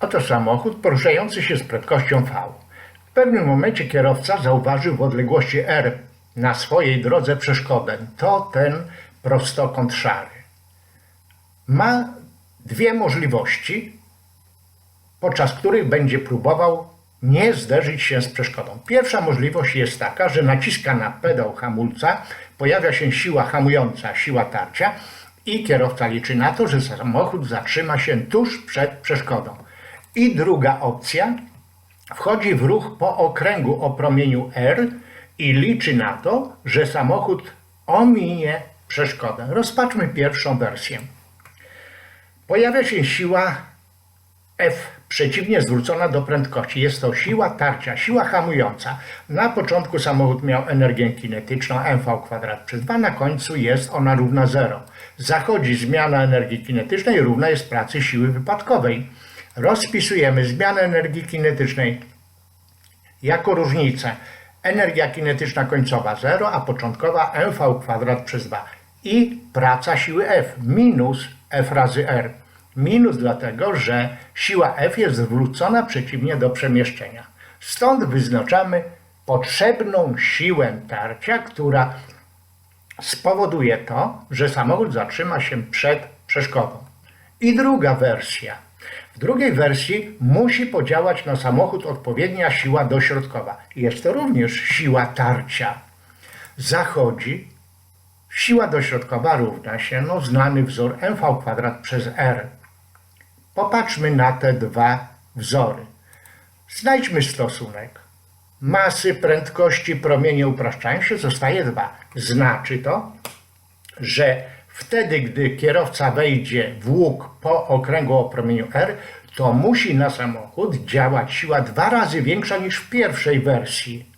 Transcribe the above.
Oto samochód poruszający się z prędkością V. W pewnym momencie kierowca zauważył w odległości R na swojej drodze przeszkodę. To ten prostokąt szary. Ma dwie możliwości, podczas których będzie próbował nie zderzyć się z przeszkodą. Pierwsza możliwość jest taka, że naciska na pedał hamulca, pojawia się siła hamująca, siła tarcia i kierowca liczy na to, że samochód zatrzyma się tuż przed przeszkodą. I druga opcja, wchodzi w ruch po okręgu o promieniu R i liczy na to, że samochód ominie przeszkodę. Rozpatrzmy pierwszą wersję. Pojawia się siła F przeciwnie zwrócona do prędkości. Jest to siła tarcia, siła hamująca. Na początku samochód miał energię kinetyczną mv kwadrat przez 2, na końcu jest ona równa 0. Zachodzi zmiana energii kinetycznej równa jest pracy siły wypadkowej. Rozpisujemy zmianę energii kinetycznej jako różnicę. Energia kinetyczna końcowa 0, a początkowa mv kwadrat przez 2. I praca siły F minus F razy R. Minus dlatego, że siła F jest zwrócona przeciwnie do przemieszczenia. Stąd wyznaczamy potrzebną siłę tarcia, która spowoduje to, że samochód zatrzyma się przed przeszkodą. I druga wersja. W drugiej wersji musi podziałać na samochód odpowiednia siła dośrodkowa. Jest to również siła tarcia. Zachodzi siła dośrodkowa równa się no, znany wzór mv kwadrat przez r. Popatrzmy na te dwa wzory. Znajdźmy stosunek. Masy, prędkości, promienie upraszczają się, zostaje 2. Znaczy to, że wtedy, gdy kierowca wejdzie w łuk po okręgu o promieniu R, to musi na samochód działać siła dwa razy większa niż w pierwszej wersji.